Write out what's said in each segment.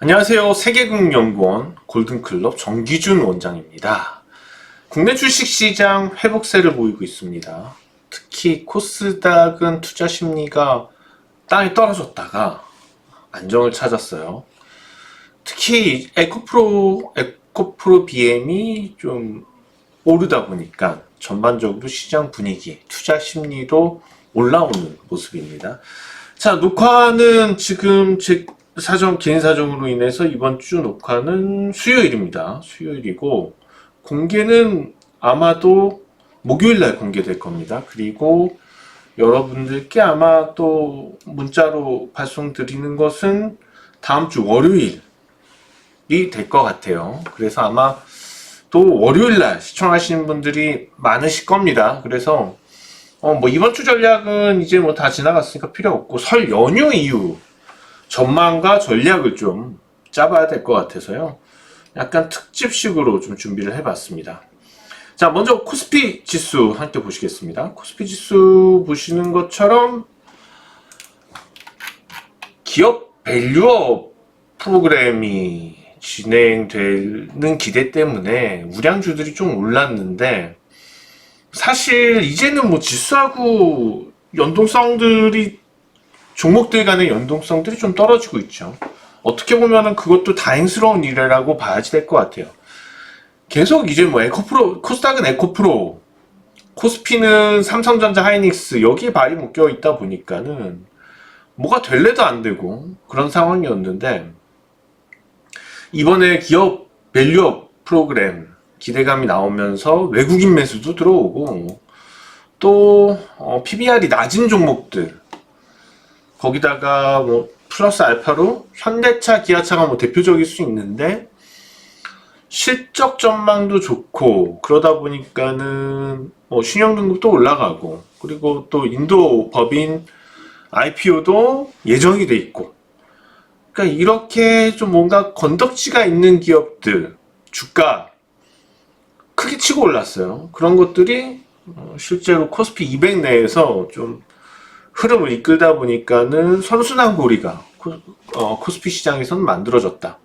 안녕하세요. 세계국연구원 골든클럽 정기준 원장입니다. 국내 주식시장 회복세를 보이고 있습니다. 특히 코스닥은 투자 심리가 땅에 떨어졌다가 안정을 찾았어요. 특히 에코프로, 에코프로 BM이 좀 오르다 보니까 전반적으로 시장 분위기, 투자 심리도 올라오는 모습입니다. 자, 녹화는 지금 제 사정, 개인 사정으로 인해서 이번 주 녹화는 수요일입니다. 수요일이고, 공개는 아마도 목요일 날 공개될 겁니다. 그리고 여러분들께 아마 또 문자로 발송드리는 것은 다음 주 월요일이 될 것 같아요. 그래서 아마 또 월요일 날 시청하시는 분들이 많으실 겁니다. 그래서 어, 뭐 이번 주 전략은 이제 뭐 다 지나갔으니까 필요 없고 설 연휴 이후 전망과 전략을 좀 짜봐야 될 것 같아서요. 약간 특집식으로 좀 준비를 해봤습니다. 자, 먼저 코스피 지수 함께 보시겠습니다. 코스피 지수 보시는 것처럼 기업 밸류업 프로그램이 진행되는 기대 때문에 우량주들이 좀 올랐는데 사실 이제는 뭐 지수하고 연동성들이 종목들 간의 연동성들이 좀 떨어지고 있죠. 어떻게 보면은 그것도 다행스러운 일이라고 봐야지 될 것 같아요. 계속 이제 뭐 에코프로, 코스닥은 에코프로, 코스피는 삼성전자 하이닉스, 여기에 발이 묶여 있다 보니까는 뭐가 될래도 안 되고 그런 상황이었는데 이번에 기업 밸류업 프로그램 기대감이 나오면서 외국인 매수도 들어오고 또 어, PBR이 낮은 종목들 거기다가 뭐 플러스 알파로 현대차, 기아차가 뭐 대표적일 수 있는데 실적 전망도 좋고 그러다 보니까는 뭐 신용 등급도 올라가고 그리고 또 인도 법인 IPO도 예정이 돼 있고 그러니까 이렇게 좀 뭔가 건덕지가 있는 기업들 주가 크게 치고 올랐어요. 그런 것들이 어, 실제로 코스피 200 내에서 좀 흐름을 이끌다 보니까는 선순환 고리가 코, 어, 코스피 시장에서는 만들어졌다.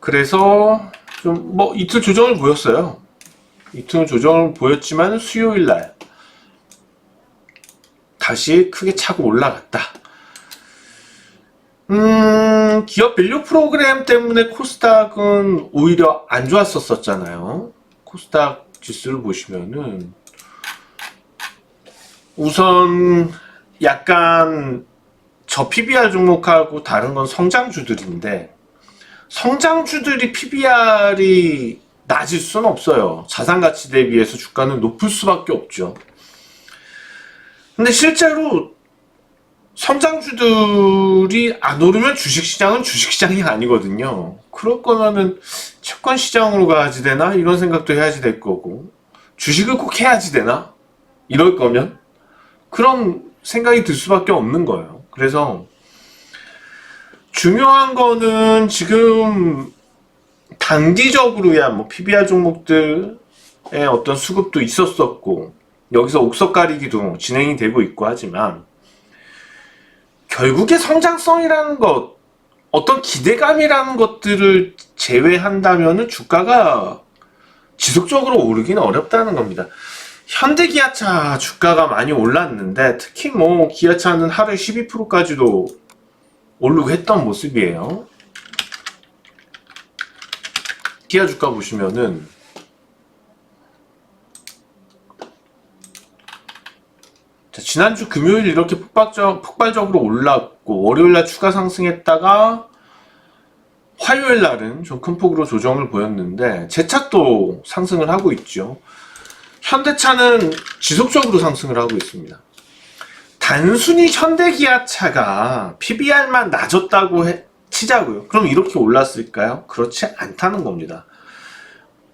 그래서 좀 뭐 이틀 조정을 보였어요. 이틀 조정을 보였지만 수요일 날 다시 크게 차고 올라갔다. 음, 기업 밸류 프로그램 때문에 코스닥은 오히려 안 좋았었었잖아요. 코스닥 지수를 보시면은 우선 약간 저 PBR 종목하고 다른 건 성장주들인데 성장주들이 PBR이 낮을 수는 없어요. 자산 가치 대비해서 주가는 높을 수밖에 없죠. 근데 실제로 성장주들이 안 오르면 주식시장은 주식시장이 아니거든요. 그럴 거면은 채권시장으로 가야지 되나? 이런 생각도 해야지 될 거고. 주식을 꼭 해야지 되나? 이럴 거면? 그런 생각이 들 수밖에 없는 거예요. 그래서 중요한 거는 지금 단기적으로야 뭐 PBR 종목들의 어떤 수급도 있었었고 여기서 옥석 가리기도 진행이 되고 있고 하지만 결국에 성장성이라는 것 어떤 기대감이라는 것들을 제외한다면은 주가가 지속적으로 오르기는 어렵다는 겁니다. 현대 기아차 주가가 많이 올랐는데 특히 뭐 기아차는 하루에 12%까지도 오르고 했던 모습이에요. 기아 주가 보시면은 자, 지난주 금요일 이렇게 폭발적, 폭발적으로 올랐고 월요일날 추가 상승했다가 화요일 날은 좀 큰 폭으로 조정을 보였는데 제차도 상승을 하고 있죠. 현대차는 지속적으로 상승을 하고 있습니다. 단순히 현대기아차가 PBR만 낮았다고 해- 치자고요. 그럼 이렇게 올랐을까요? 그렇지 않다는 겁니다.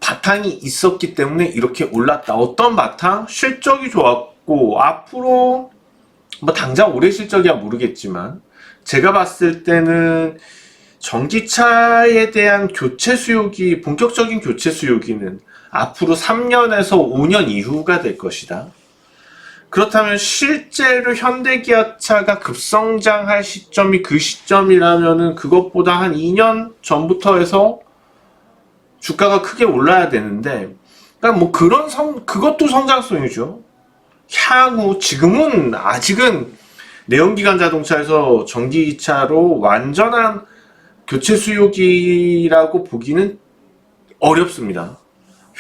바탕이 있었기 때문에 이렇게 올랐다. 어떤 바탕? 실적이 좋았고 앞으로 뭐 당장 올해 실적이야 모르겠지만 제가 봤을 때는 전기차에 대한 교체 수요기 본격적인 교체 수요기는 앞으로 3년에서 5년 이후가 될 것이다. 그렇다면 실제로 현대기아차가 급성장할 시점이 그 시점이라면은 그것보다 한 2년 전부터 해서 주가가 크게 올라야 되는데, 그러니까 뭐 그런 성, 그것도 성장성이죠. 향후, 지금은, 아직은 내연기관 자동차에서 전기차로 완전한 교체 수요기라고 보기는 어렵습니다.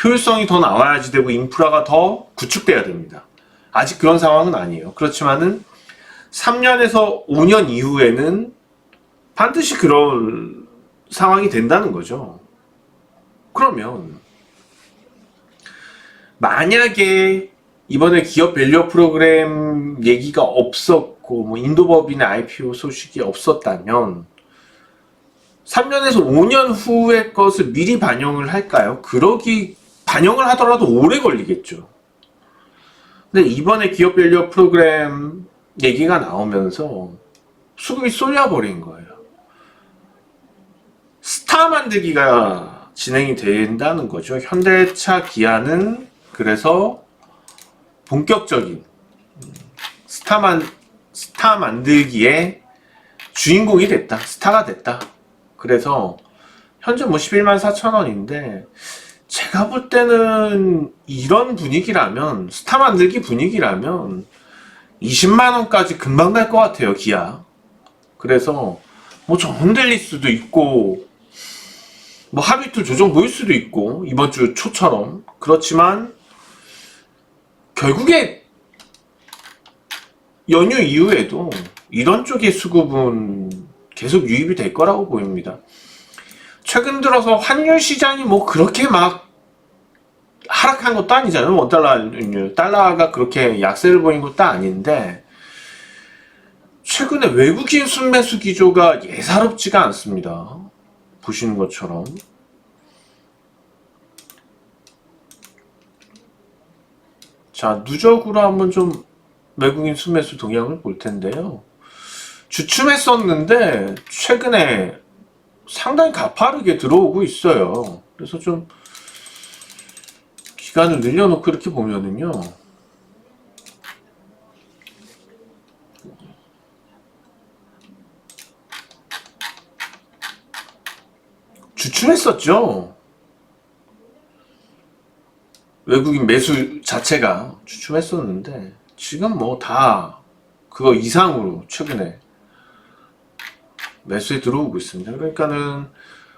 효율성이 더 나와야지 되고 인프라가 더 구축돼야 됩니다. 아직 그런 상황은 아니에요. 그렇지만은 3년에서 5년 이후에는 반드시 그런 상황이 된다는 거죠. 그러면 만약에 이번에 기업 밸류 프로그램 얘기가 없었고 뭐 인도법인의 IPO 소식이 없었다면 3년에서 5년 후의 것을 미리 반영을 할까요? 그러기 반영을 하더라도 오래 걸리겠죠. 근데 이번에 기업 밸류 프로그램 얘기가 나오면서 수급이 쏠려버린 거예요. 스타 만들기가 진행이 된다는 거죠. 현대차 기아는 그래서 본격적인 스타만 스타 만들기에 주인공이 됐다. 스타가 됐다. 그래서 현재 뭐 11만 4천 원인데 제가 볼 때는 이런 분위기라면 스타 만들기 분위기라면 20만 원까지 금방 갈 것 같아요 기아. 그래서 뭐좀 흔들릴 수도 있고 뭐 이틀 조정 보일 수도 있고 이번 주 초처럼 그렇지만 결국에 연휴 이후에도 이런 쪽의 수급은 계속 유입이 될 거라고 보입니다. 최근 들어서 환율 시장이 뭐 그렇게 막 하락한 것도 아니잖아요. 원달러 달러가 그렇게 약세를 보인 것도 아닌데 최근에 외국인 순매수 기조가 예사롭지가 않습니다. 보시는 것처럼 자 누적으로 한번 좀 외국인 순매수 동향을 볼 텐데요. 주춤했었는데 최근에 상당히 가파르게 들어오고 있어요. 그래서 좀 기간을 늘려놓고 이렇게 보면은요. 주춤했었죠. 외국인 매수 자체가 주춤했었는데 지금 뭐 다 그거 이상으로 최근에 매수에 들어오고 있습니다. 그러니까는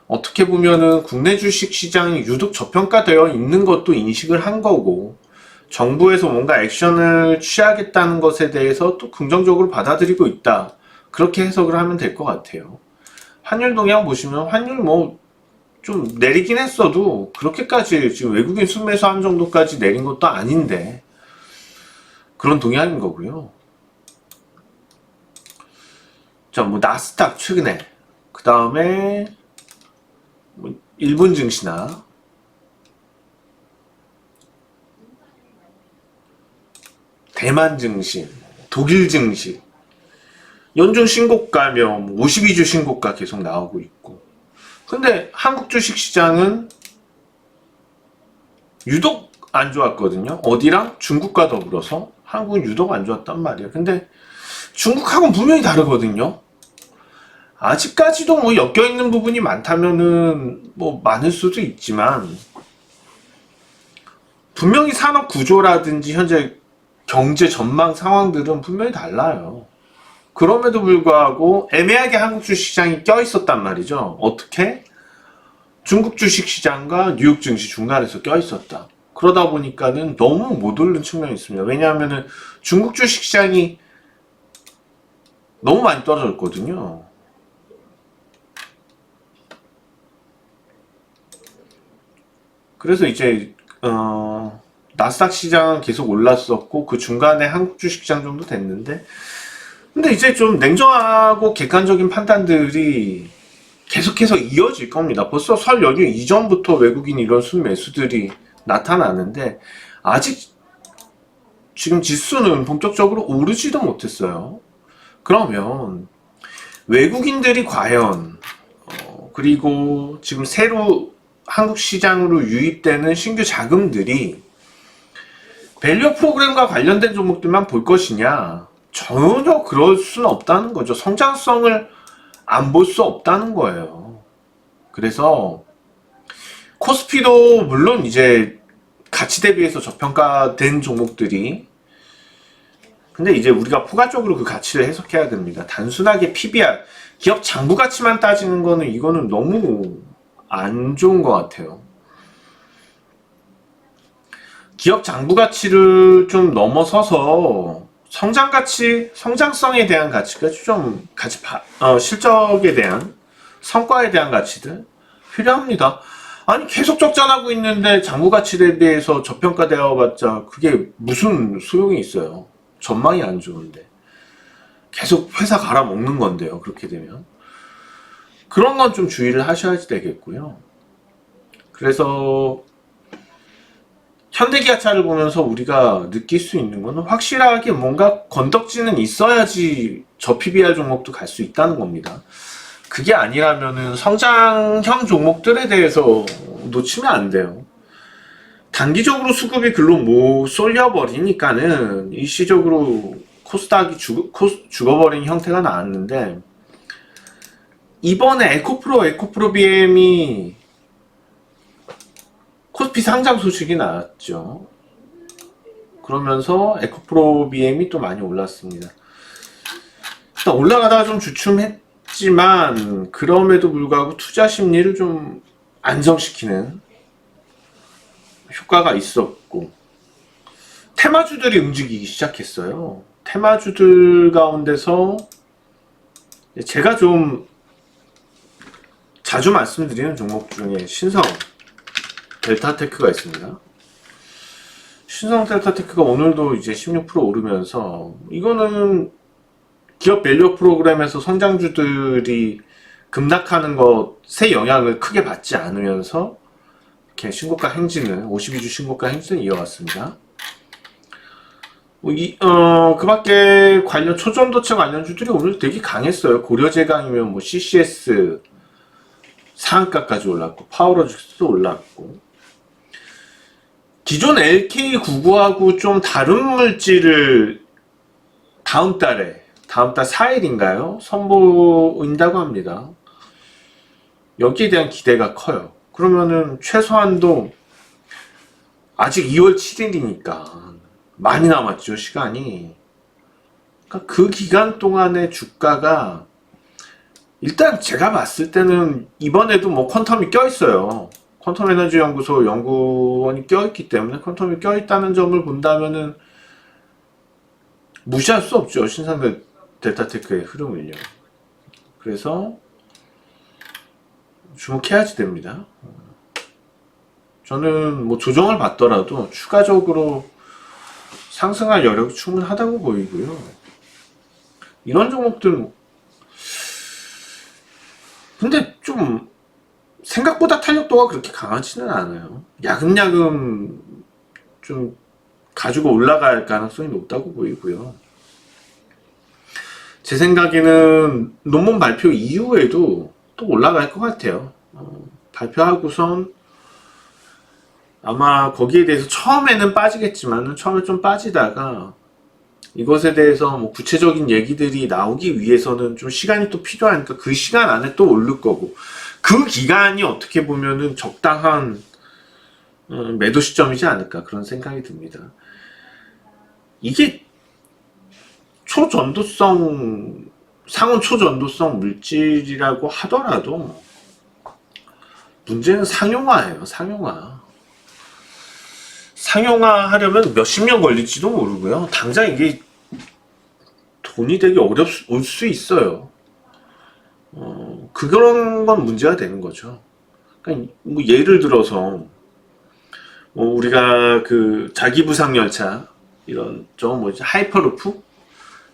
어떻게 보면은 국내 주식 시장이 유독 저평가되어 있는 것도 인식을 한 거고 정부에서 뭔가 액션을 취하겠다는 것에 대해서 또 긍정적으로 받아들이고 있다. 그렇게 해석을 하면 될 것 같아요. 환율 동향 보시면 환율 뭐 좀 내리긴 했어도 그렇게까지 지금 외국인 순매수 한 정도까지 내린 것도 아닌데 그런 동향인 거고요. 자, 뭐 나스닥 최근에 그 다음에 뭐 일본 증시나 대만 증시, 독일 증시 연중 신고가며 52주 신고가 계속 나오고 있고 근데 한국 주식 시장은 유독 안 좋았거든요. 어디랑 중국과 더불어서 한국은 유독 안 좋았단 말이에요. 근데 중국하고는 분명히 다르거든요. 아직까지도 뭐 엮여 있는 부분이 많다면은 뭐 많을 수도 있지만 분명히 산업 구조라든지 현재 경제 전망 상황들은 분명히 달라요. 그럼에도 불구하고 애매하게 한국 주식 시장이 껴 있었단 말이죠. 어떻게? 중국 주식 시장과 뉴욕 증시 중간에서 껴 있었다. 그러다 보니까는 너무 못 오른 측면이 있습니다. 왜냐하면은 중국 주식 시장이 너무 많이 떨어졌거든요. 그래서 이제 어, 나스닥 시장은 계속 올랐었고 그 중간에 한국 주식시장 정도 됐는데 근데 이제 좀 냉정하고 객관적인 판단들이 계속해서 이어질 겁니다. 벌써 설 연휴 이전부터 외국인 이런 순매수들이 나타나는데 아직 지금 지수는 본격적으로 오르지도 못했어요. 그러면 외국인들이 과연 어, 그리고 지금 새로 한국 시장으로 유입되는 신규 자금들이 밸류 프로그램과 관련된 종목들만 볼 것이냐? 전혀 그럴 수는 없다는 거죠. 성장성을 안 볼 수 없다는 거예요. 그래서 코스피도 물론 이제 가치 대비해서 저평가된 종목들이 근데 이제 우리가 포괄적으로 그 가치를 해석해야 됩니다. 단순하게 PBR, 기업 장부 가치만 따지는 거는 이거는 너무 안 좋은 것 같아요. 기업 장부 가치를 좀 넘어서서 성장 가치, 성장성에 대한 가치가 좀 같이 바- 어, 실적에 대한 성과에 대한 가치들 필요합니다. 아니 계속 적자나고 있는데 장부 가치 대비해서 저평가되어 봤자 그게 무슨 소용이 있어요. 전망이 안 좋은데 계속 회사 갈아 먹는 건데요. 그렇게 되면 그런 건 좀 주의를 하셔야지 되겠고요. 그래서 현대 기아차를 보면서 우리가 느낄 수 있는 거는 확실하게 뭔가 건덕지는 있어야지 저 PBR 종목도 갈 수 있다는 겁니다. 그게 아니라면은 성장형 종목들에 대해서 놓치면 안 돼요. 단기적으로 수급이 글로 못 쏠려버리니까는 일시적으로 코스닥이 죽, 코, 죽어버린 형태가 나왔는데 이번에 에코프로 에코프로 BM이 코스피 상장 소식이 나왔죠. 그러면서 에코프로 BM이 또 많이 올랐습니다. 일단 올라가다가 좀 주춤했지만 그럼에도 불구하고 투자 심리를 좀 안정시키는 효과가 있었고 테마주들이 움직이기 시작했어요. 테마주들 가운데서 제가 좀 자주 말씀드리는 종목 중에 신성 델타테크가 있습니다. 신성 델타테크가 오늘도 이제 16% 오르면서 이거는 기업 밸류 프로그램에서 성장주들이 급락하는 것에 영향을 크게 받지 않으면서 이렇게 신고가 행진을 52주 신고가 행진을 이어갔습니다. 뭐 이, 어, 그 밖에 관련 초전도체 관련주들이 오늘 되게 강했어요. 고려제강이면 뭐 CCS 상한가까지 올랐고 파워로직스도 올랐고 기존 LK99하고 좀 다른 물질을 다음 달에 다음 달 4일인가요? 선보인다고 합니다. 여기에 대한 기대가 커요. 그러면은 최소한도 아직 2월 7일이니까 많이 남았죠 시간이. 그러니까 그 기간 동안의 주가가 일단 제가 봤을 때는 이번에도 뭐 퀀텀이 껴 있어요. 퀀텀 에너지 연구소 연구원이 껴 있기 때문에 퀀텀이 껴 있다는 점을 본다면은 무시할 수 없죠 신상 델타테크의 흐름을요. 그래서 주목해야지 됩니다. 저는 뭐 조정을 받더라도 추가적으로 상승할 여력이 충분하다고 보이고요. 이런 종목들 근데 좀 생각보다 탄력도가 그렇게 강하지는 않아요. 야금야금 좀 가지고 올라갈 가능성이 높다고 보이고요. 제 생각에는 논문 발표 이후에도 또 올라갈 것 같아요. 어, 발표하고선 아마 거기에 대해서 처음에는 빠지겠지만 처음에 좀 빠지다가 이것에 대해서 뭐 구체적인 얘기들이 나오기 위해서는 좀 시간이 또 필요하니까 그 시간 안에 또 오를 거고 그 기간이 어떻게 보면은 적당한 어, 매도 시점이지 않을까 그런 생각이 듭니다. 이게 초전도성 상온 초전도성 물질이라고 하더라도 문제는 상용화예요. 상용화. 상용화 하려면 몇십 년 걸릴지도 모르고요. 당장 이게 돈이 되게 어렵 올 수 있어요. 어, 그런 건 문제가 되는 거죠. 그러니까 뭐 예를 들어서 뭐 우리가 그 자기 부상 열차 이런 저 뭐지 하이퍼루프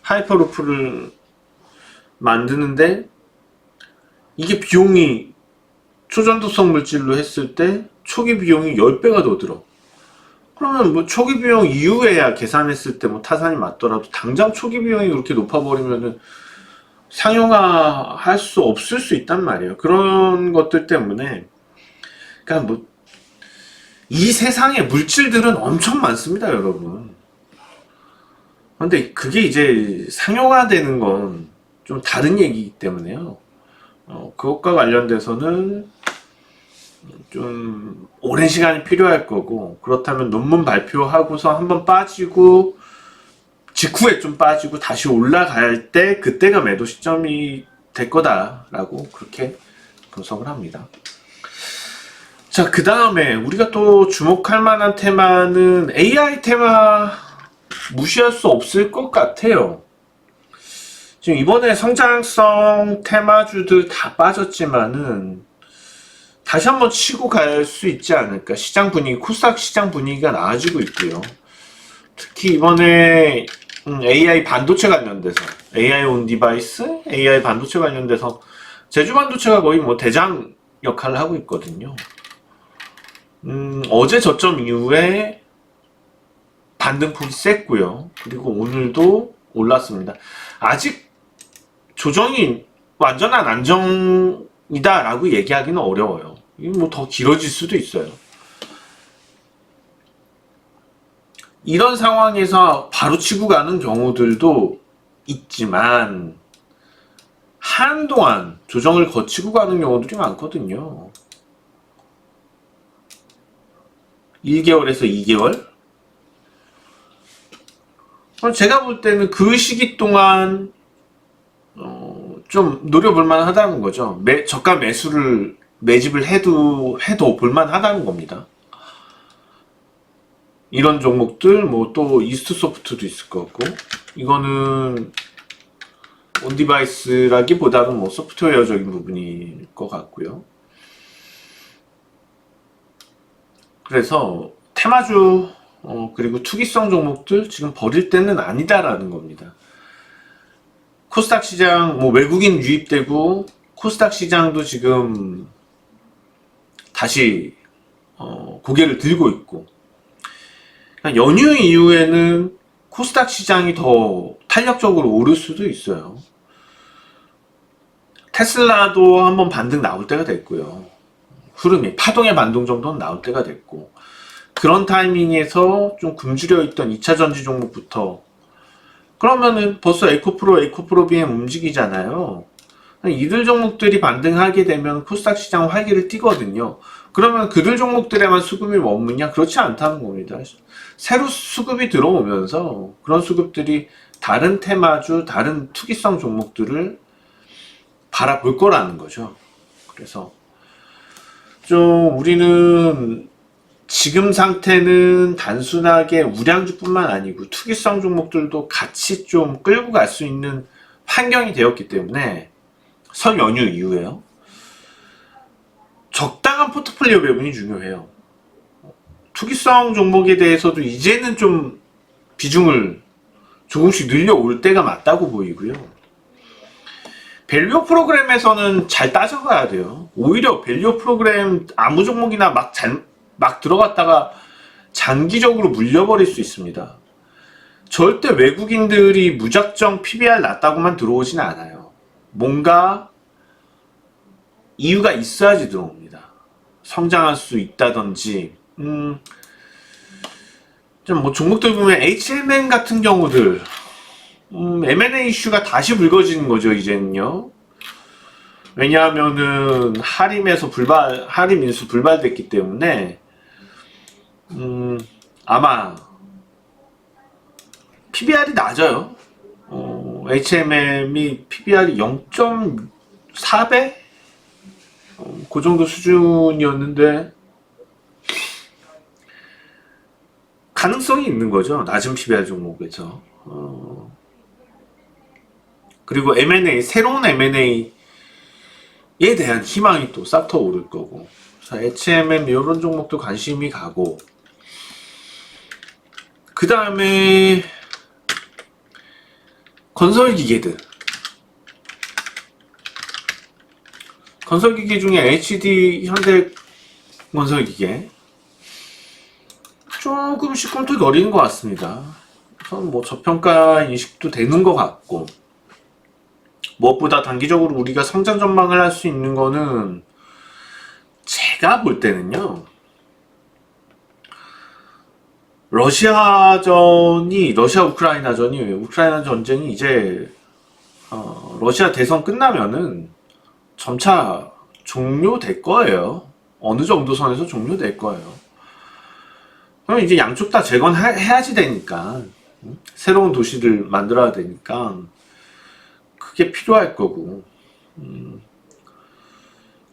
하이퍼루프를 만드는데 이게 비용이 초전도성 물질로 했을 때 초기 비용이 10배가 더 들어. 그러면 뭐 초기 비용 이후에야 계산했을 때 뭐 타산이 맞더라도 당장 초기 비용이 그렇게 높아버리면은 상용화 할 수 없을 수 있단 말이에요. 그런 것들 때문에 그러니까 뭐 이 세상에 물질들은 엄청 많습니다, 여러분. 근데 그게 이제 상용화되는 건 좀 다른 얘기이기 때문에요. 어, 그것과 관련돼서는 좀 오랜 시간이 필요할 거고 그렇다면 논문 발표하고서 한번 빠지고 직후에 좀 빠지고 다시 올라갈 때 그때가 매도 시점이 될 거다라고 그렇게 분석을 합니다. 자, 그 다음에 우리가 또 주목할 만한 테마는 AI 테마 무시할 수 없을 것 같아요. 지금 이번에 성장성 테마주들 다 빠졌지만은 다시 한번 치고 갈 수 있지 않을까. 시장 분위기, 코스닥 시장 분위기가 나아지고 있고요. 특히 이번에 음, AI 반도체 관련돼서 AI 온 디바이스, AI 반도체 관련돼서 제주 반도체가 거의 뭐 대장 역할을 하고 있거든요. 음, 어제 저점 이후에 반등폭이 셌고요. 그리고 오늘도 올랐습니다. 아직 조정이 완전한 안정 이다라고 얘기하기는 어려워요. 뭐 더 길어질 수도 있어요. 이런 상황에서 바로 치고 가는 경우들도 있지만 한동안 조정을 거치고 가는 경우들이 많거든요. 1개월에서 2개월? 그럼 제가 볼 때는 그 시기 동안 어, 좀 노려볼 만 하다는 거죠. 매, 저가 매수를 매집을 해도 해도 볼만 하다는 겁니다. 이런 종목들 뭐 또 이스트 소프트도 있을 것 같고 이거는 온 디바이스라기보다는 뭐 소프트웨어적인 부분일 것 같고요. 그래서 테마주 어, 그리고 투기성 종목들 지금 버릴 때는 아니다라는 겁니다. 코스닥 시장 뭐 외국인 유입되고 코스닥 시장도 지금 다시 어, 고개를 들고 있고 그러니까 연휴 이후에는 코스닥 시장이 더 탄력적으로 오를 수도 있어요. 테슬라도 한번 반등 나올 때가 됐고요. 흐름이 파동의 반동 정도는 나올 때가 됐고 그런 타이밍에서 좀 굶주려 있던 2차 전지 종목부터 그러면은 벌써 에코프로, 에코프로 BM 움직이잖아요. 이들 종목들이 반등하게 되면 코스닥 시장 활기를 띠거든요. 그러면 그들 종목들에만 수급이 머무냐? 그렇지 않다는 겁니다. 새로 수급이 들어오면서 그런 수급들이 다른 테마주, 다른 투기성 종목들을 바라볼 거라는 거죠. 그래서 좀 우리는 지금 상태는 단순하게 우량주뿐만 아니고 투기성 종목들도 같이 좀 끌고 갈 수 있는 환경이 되었기 때문에 설 연휴 이후에요. 적당한 포트폴리오 배분이 중요해요. 투기성 종목에 대해서도 이제는 좀 비중을 조금씩 늘려올 때가 맞다고 보이고요. 밸류 프로그램에서는 잘 따져가야 돼요. 오히려 밸류 프로그램 아무 종목이나 막, 잘, 막 들어갔다가 장기적으로 물려버릴 수 있습니다. 절대 외국인들이 무작정 PBR 낮다고만 들어오지는 않아요. 뭔가 이유가 있어야지 들어옵니다. 성장할 수 있다든지, 음, 좀뭐 종목들 보면 HMN 같은 경우들, 음, M&A 이슈가 다시 불거지는 거죠, 이제는요. 왜냐하면은 하림에서 불발, 하림 인수 불발됐기 때문에, 음, 아마 PBR이 낮아요. 어, HMM이 PBR이 0.4배? 어, 그 정도 수준이었는데, 가능성이 있는 거죠. 낮은 PBR 종목에서. 어, 그리고 M&A, 새로운 M&A에 대한 희망이 또 싹 터 오를 거고. HMM 이런 종목도 관심이 가고. 그 다음에 건설기계들. 건설기계 중에 HD 현대 건설기계. 조금씩 꿈틀 거리는 것 같습니다. 우선 뭐 저평가 인식도 되는 것 같고. 무엇보다 단기적으로 우리가 성장 전망을 할 수 있는 거는 제가 볼 때는요. 러시아전이 러시아 우크라이나전이 우크라이나 전쟁이 이제 어, 러시아 대선 끝나면은 점차 종료될 거예요. 어느 정도 선에서 종료될 거예요. 그럼 이제 양쪽 다 재건해야지 되니까 음? 새로운 도시를 만들어야 되니까 그게 필요할 거고 음,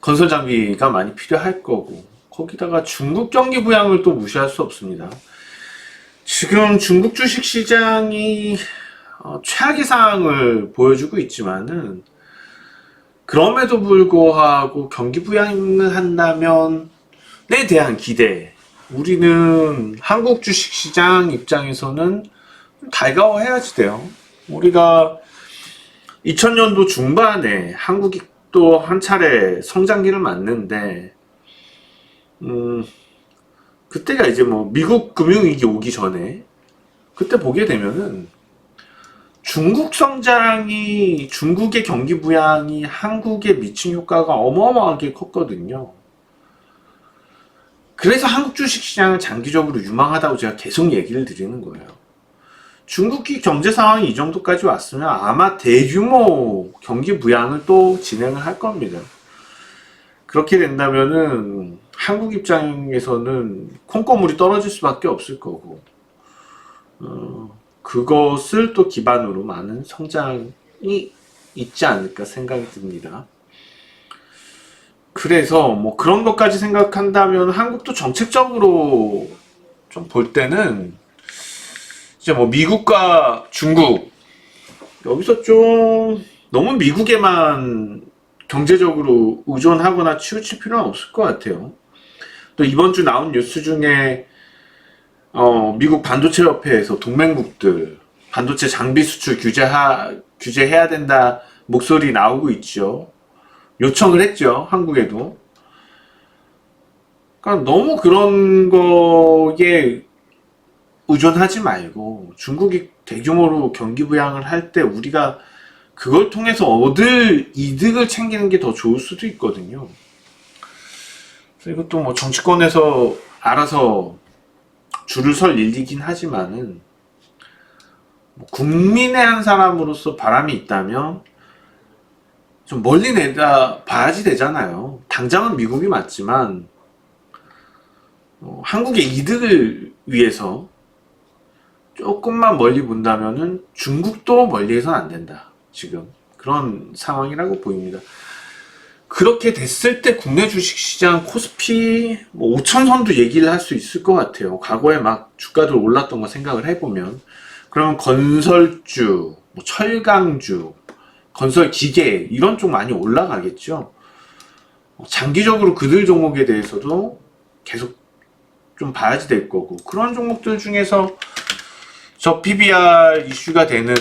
건설 장비가 많이 필요할 거고 거기다가 중국 경기 부양을 또 무시할 수 없습니다. 지금 중국 주식 시장이 어, 최악의 상황을 보여주고 있지만은 그럼에도 불구하고 경기 부양을 한다면에 대한 기대 우리는 한국 주식 시장 입장에서는 좀 달가워해야지 돼요. 우리가 2000년도 중반에 한국이 또 한 차례 성장기를 맞는데 음, 그때가 이제 뭐 미국 금융위기 오기 전에 그때 보게 되면은 중국 성장이 중국의 경기 부양이 한국에 미친 효과가 어마어마하게 컸거든요. 그래서 한국 주식 시장은 장기적으로 유망하다고 제가 계속 얘기를 드리는 거예요. 중국이 경제 상황이 이 정도까지 왔으면 아마 대규모 경기 부양을 또 진행을 할 겁니다. 그렇게 된다면은 한국 입장에서는 콩고물이 떨어질 수밖에 없을 거고, 어, 그것을 또 기반으로 많은 성장이 있지 않을까 생각이 듭니다. 그래서 뭐 그런 것까지 생각한다면 한국도 정책적으로 좀 볼 때는 이제 뭐 미국과 중국 여기서 좀 너무 미국에만 경제적으로 의존하거나 치우칠 필요는 없을 것 같아요. 또 이번 주 나온 뉴스 중에 어, 미국 반도체 협회에서 동맹국들 반도체 장비 수출 규제하, 규제해야 된다 목소리 나오고 있죠. 요청을 했죠. 한국에도. 그러니까 너무 그런 거에 의존하지 말고 중국이 대규모로 경기 부양을 할 때 우리가 그걸 통해서 얻을 이득을 챙기는 게 더 좋을 수도 있거든요. 이것도 뭐 정치권에서 알아서 줄을 설 일이긴 하지만은 뭐 국민의 한 사람으로서 바람이 있다면 좀 멀리 내다 봐야지 되잖아요. 당장은 미국이 맞지만 어, 한국의 이득을 위해서 조금만 멀리 본다면은 중국도 멀리해서는 안 된다. 지금 그런 상황이라고 보입니다. 그렇게 됐을 때 국내 주식시장 코스피 뭐 5천선도 얘기를 할 수 있을 것 같아요. 과거에 막 주가들 올랐던 거 생각을 해보면 그러면 건설주, 뭐 철강주, 건설 기계 이런 쪽 많이 올라가겠죠. 어, 장기적으로 그들 종목에 대해서도 계속 좀 봐야지 될 거고 그런 종목들 중에서 저 PBR 이슈가 되는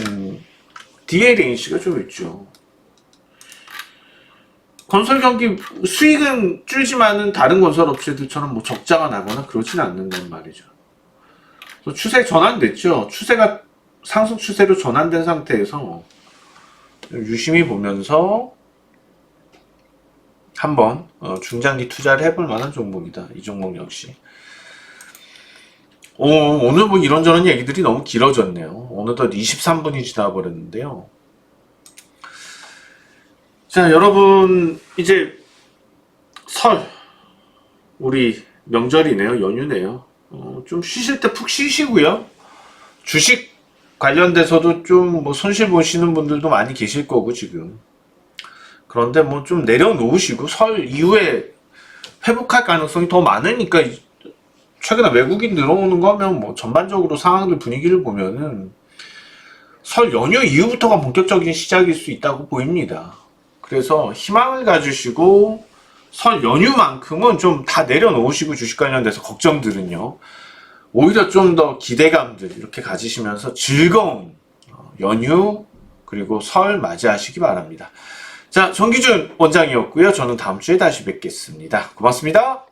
DLNC가 좀 있죠. 건설 경기 수익은 줄지만은 다른 건설 업체들처럼 뭐 적자가 나거나 그렇지는 않는단 말이죠. 추세 전환됐죠. 추세가 상승 추세로 전환된 상태에서 유심히 보면서 한번 어, 중장기 투자를 해볼 만한 종목이다. 이 종목 역시. 오, 오늘 뭐 이런저런 얘기들이 너무 길어졌네요. 어느덧 23분이 지나버렸는데요. 자, 여러분, 이제 설, 우리 명절이네요. 연휴네요. 어, 좀 쉬실 때 푹 쉬시고요. 주식 관련돼서도 좀 뭐 손실 보시는 분들도 많이 계실 거고, 지금. 그런데 뭐 좀 내려놓으시고, 설 이후에 회복할 가능성이 더 많으니까, 최근에 외국인 들어오는 거면 뭐 전반적으로 상황들 분위기를 보면은 설 연휴 이후부터가 본격적인 시작일 수 있다고 보입니다. 그래서 희망을 가지시고 설 연휴만큼은 좀 다 내려놓으시고 주식 관련돼서 걱정들은요. 오히려 좀 더 기대감들 이렇게 가지시면서 즐거운 어, 연휴 그리고 설 맞이하시기 바랍니다. 자, 정기준 원장이었고요. 저는 다음 주에 다시 뵙겠습니다. 고맙습니다.